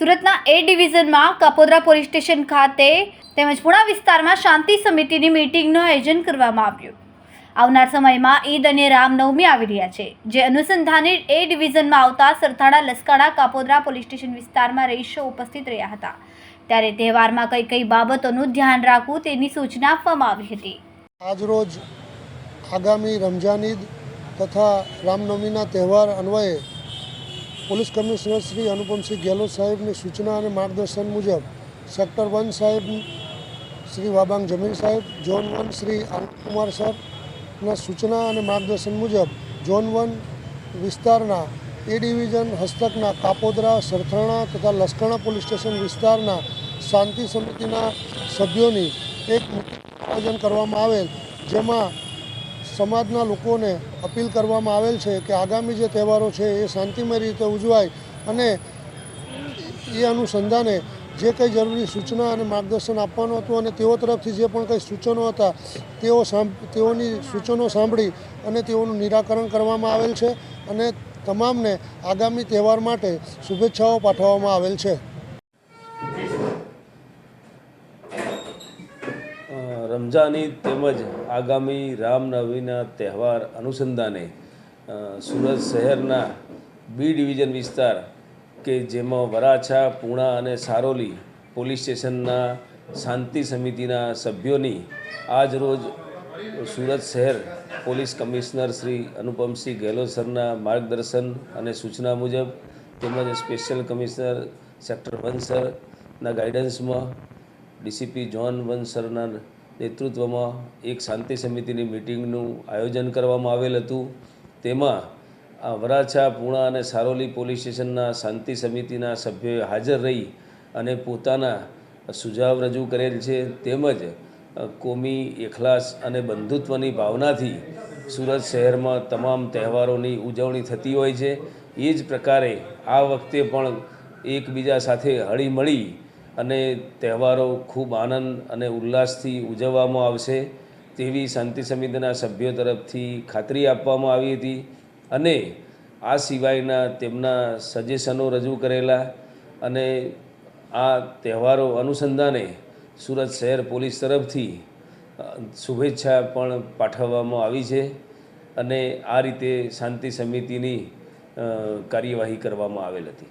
સુરતના એ ડિવિઝનમાં Kapodra police station ખાતે તેમજ પુણા વિસ્તારમાં શાંતિ સમિતિની મિટિંગનું આયોજન કરવામાં આવ્યું. આવનાર સમયમાં ઈદ અને રામનવમી આવી રહ્યા છે, જે અનુસંધાને એ ડિવિઝનમાં આવતા સરથાણા, લસકાણા, કાપોદ્રા પોલીસ સ્ટેશન વિસ્તારમાં રહીશો ઉપસ્થિત રહ્યા હતા. ત્યારે તહેવારમાં કઈ કઈ બાબતોનું ધ્યાન રાખવું તેની સૂચના આપવામાં આવી હતી. આજરોજ આગામી રમઝાન ઈદ તથા રામનવમીના તહેવાર અન્વયે પોલીસ કમિશનર શ્રી અનુપમસિંહ ગેહલોત સાહેબની સૂચના અને માર્ગદર્શન મુજબ સેક્ટર વન સાહેબ શ્રી વાબાંગ જમીર સાહેબ, ઝોન વન શ્રી આનંદકુમાર સરના સૂચના અને માર્ગદર્શન મુજબ ઝોન વન વિસ્તારના એ ડિવિઝન હસ્તકના કાપોદરા, સરથાણા તથા લસકાણા પોલીસ સ્ટેશન વિસ્તારના શાંતિ સમિતિના સભ્યોની એક આયોજન કરવામાં આવેલ, જેમાં સમાજના લોકોને અપીલ કરવામાં આવેલ છે કે આગામી જે તહેવારો છે એ શાંતિમય રીતે ઉજવાય અને એ અનુસંધાને જે કંઈ જરૂરી સૂચના અને માર્ગદર્શન આપવાનું હતું અને તેઓ તરફથી જે પણ કંઈ સૂચનો હતા, તેઓ તેઓની સૂચનો સાંભળી અને તેઓનું નિરાકરણ કરવામાં આવેલ છે અને તમામને આગામી તહેવાર માટે શુભેચ્છાઓ પાઠવવામાં આવેલ છે. રમઝાન તેમજ આગામી રામનવમીના તહેવાર અનુસંધાને સુરત શહેરના બી ડિવિઝન વિસ્તાર કે જેમાં વરાછા, પૂણા અને સારોલી પોલીસ સ્ટેશનના શાંતિ સમિતિના સભ્યોની આજ રોજ સુરત શહેર પોલીસ કમિશનર શ્રી અનુપમસિંહ ગેહલોત સરના માર્ગદર્શન અને સૂચના મુજબ તેમજ સ્પેશિયલ કમિશનર સેક્ટર વન સરના ગાઈડન્સમાં ડીસીપી જોન વન સરના નેતૃત્વમાં એક શાંતિ સમિતિની મિટિંગનું આયોજન કરવામાં આવેલ હતું. તેમાં આ વરાછા, પૂણા અને સારોલી પોલીસ સ્ટેશનના શાંતિ સમિતિના સભ્યોએ હાજર રહી અને પોતાના સુઝાવ રજૂ કરેલ છે. તેમજ કોમી, એખલાસ અને બંધુત્વની ભાવનાથી સુરત શહેરમાં તમામ તહેવારોની ઉજવણી થતી હોય છે. એ જ પ્રકારે આ વખતે પણ એકબીજા સાથે હળીમળી અને તહેવારો ખૂબ આનંદ અને ઉલ્લાસથી ઉજવવામાં આવશે તેવી શાંતિ સમિતિના સભ્યો તરફથી ખાતરી આપવામાં આવી હતી અને આ સિવાયના તેમના સજેશનો રજૂ કરેલા અને આ તહેવારો અનુસંધાને સુરત શહેર પોલીસ તરફથી શુભેચ્છા પણ પાઠવવામાં આવી છે અને આ રીતે શાંતિ સમિતિની કાર્યવાહી કરવામાં આવેલ હતી.